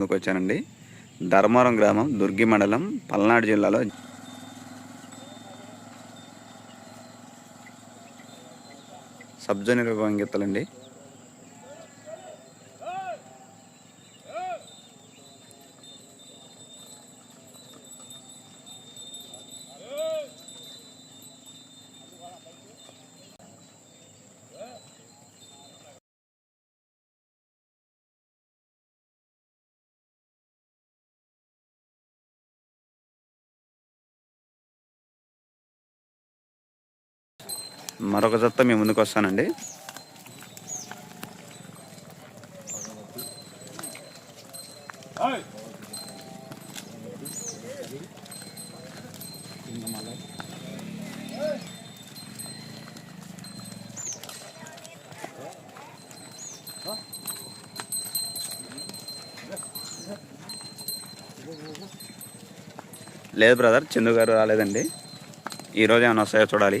ముందుకు వచ్చానండి ధర్మవరం గ్రామం దుర్గి మండలం పల్నాడు జిల్లాలో. సబ్ మరొక జత్త మీ ముందుకు వస్తానండి. లేదు బ్రదర్ చందు గారు రాలేదండి. ఈరోజు ఏమైనా వస్తాయో చూడాలి.